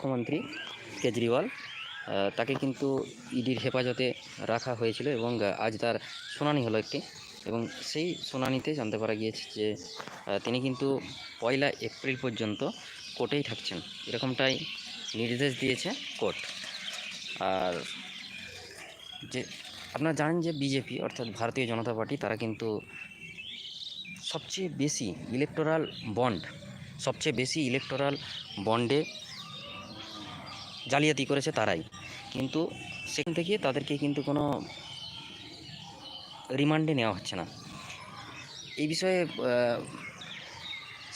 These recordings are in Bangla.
মুখ্যমন্ত্রী কেজরিওয়াল তাকে কিন্তু ইডির হেফাজতে রাখা হয়েছিল এবং আজ তার শুনানি হলো একটি এবং সেই শুনানিতে জানতে পারা গিয়েছে যে তিনি কিন্তু পয়লা এপ্রিল পর্যন্ত কোর্টেই থাকছেন। এরকমটাই নির্দেশ দিয়েছে কোর্ট। আর যে, আপনারা জানেন যে বিজেপি অর্থাৎ ভারতীয় জনতা পার্টি, তারা কিন্তু সবচেয়ে বেশি ইলেকটোরাল বন্ড সবচেয়ে বেশি ইলেকটোরাল বন্ডে জালিয়াতি করেছে তারাই। কিন্তু সেখান থেকে তাদেরকে কিন্তু কোনো রিমান্ডে নেওয়া হচ্ছে না। এই বিষয়ে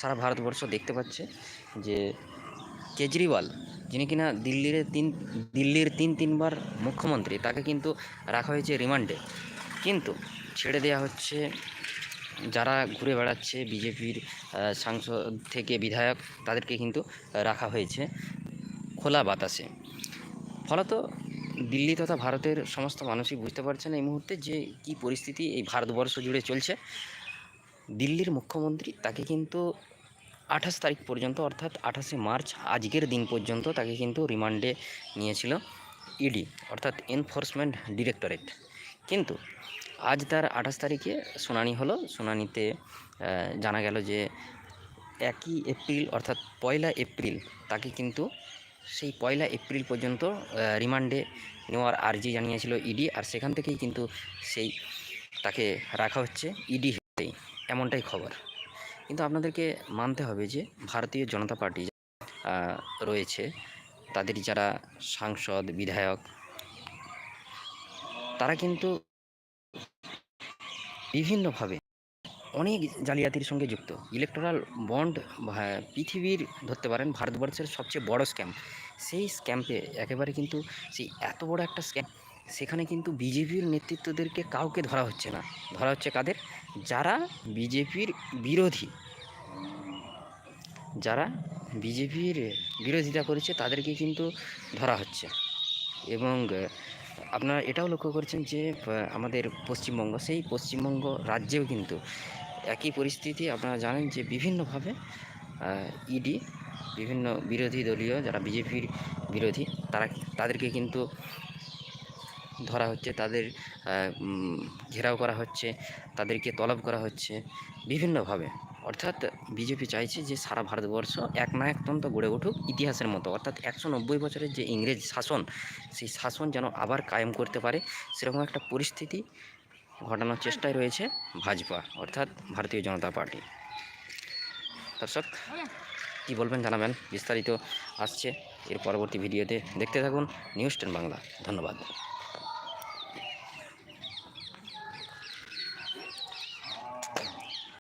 সারা ভারতবর্ষ দেখতে পাচ্ছে যে কেজরিওয়াল, যিনি কিনা দিল্লির তিন দিল্লির তিন, তিনবার মুখ্যমন্ত্রী, তাকে কিন্তু রাখা হয়েছে রিমান্ডে। কিন্তু ছেড়ে দেওয়া হচ্ছে যারা ঘুরে বেড়াচ্ছে, বিজেপির সাংসদ থেকে বিধায়ক, তাদেরকে কিন্তু রাখা হয়েছে। খোলা বাতাসে ফলত দিল্লি তথা ভারতের সমস্ত মানুষই বুঝতে পারছেন এই মুহূর্তে যে কি পরিস্থিতি এই ভারতবর্ষ জুড়ে চলছে। দিল্লির মুখ্যমন্ত্রী তাকে কিন্তু আঠাশ তারিখ পর্যন্ত, অর্থাৎ আঠাশে মার্চ, আজকের দিন পর্যন্ত তাকে কিন্তু রিমান্ডে নিয়েছিল ইডি, অর্থাৎ এনফোর্সমেন্ট ডিরেক্টরেট। কিন্তু আজ তার আঠাশ তারিখে শুনানি হলো। শুনানিতে জানা গেল যে একই এপ্রিল, অর্থাৎ পয়লা এপ্রিল তাকে কিন্তু সেই পয়লা এপ্রিল পর্যন্ত রিমান্ডে নেওয়ার আর্জি জানিয়েছিল ইডি, আর সেখান থেকেই কিন্তু সেই তাকে রাখা হচ্ছে ইডি এমনটাই খবর। কিন্তু আপনাদেরকে মানতে হবে যে ভারতীয় জনতা পার্টি রয়েছে, তাদের যারা সাংসদ, বিধায়ক, তারা কিন্তু বিভিন্নভাবে অনেক জালিয়াতির সঙ্গে যুক্ত। ইলেকট্রাল বন্ড পৃথিবীর ধরতে পারেন ভারতবর্ষের সবচেয়ে বড় স্ক্যাম। সেই স্ক্যাম্পে একেবারে কিন্তু সেই এত বড় একটা স্ক্যাম, সেখানে কিন্তু বিজেপির নেতৃত্বদেরকে কাউকে ধরা হচ্ছে না। ধরা হচ্ছে কাদের? যারা বিজেপির বিরোধী। যারা বিজেপির বিরোধিতা করেছে তাদেরকে কিন্তু ধরা হচ্ছে। এবং আপনারা এটাও লক্ষ্য করছেন যে আমাদের পশ্চিমবঙ্গ, সেই পশ্চিমবঙ্গ রাজ্যেও কিন্তু একই পরিস্থিতি আপনারা জানেন যে বিভিন্নভাবে ইডি বিভিন্ন বিরোধী দলীয় যারা বিজেপির বিরোধী, তারা তাদেরকে কিন্তু ধরা হচ্ছে, তাদের ঘেরাও করা হচ্ছে, তাদেরকে তলব করা হচ্ছে বিভিন্নভাবে। অর্থাৎ বিজেপি চাইছে যে সারা ভারতবর্ষ এক না একতন্ত্র গড়ে উঠুক ইতিহাসের মতো। অর্থাৎ একশো নব্বই বছরের যে ইংরেজ শাসন, সেই শাসন যেন আবার কায়েম করতে পারে, সেরকম একটা পরিস্থিতি ঘটানোর চেষ্টায় রয়েছে ভাজপা, অর্থাৎ ভারতীয় জনতা পার্টি। দর্শক, কী বলবেন জানাবেন? বিস্তারিত আসছে এর পরবর্তী ভিডিওতে। দেখতে থাকুন নিউজ টেন বাংলা। ধন্যবাদ।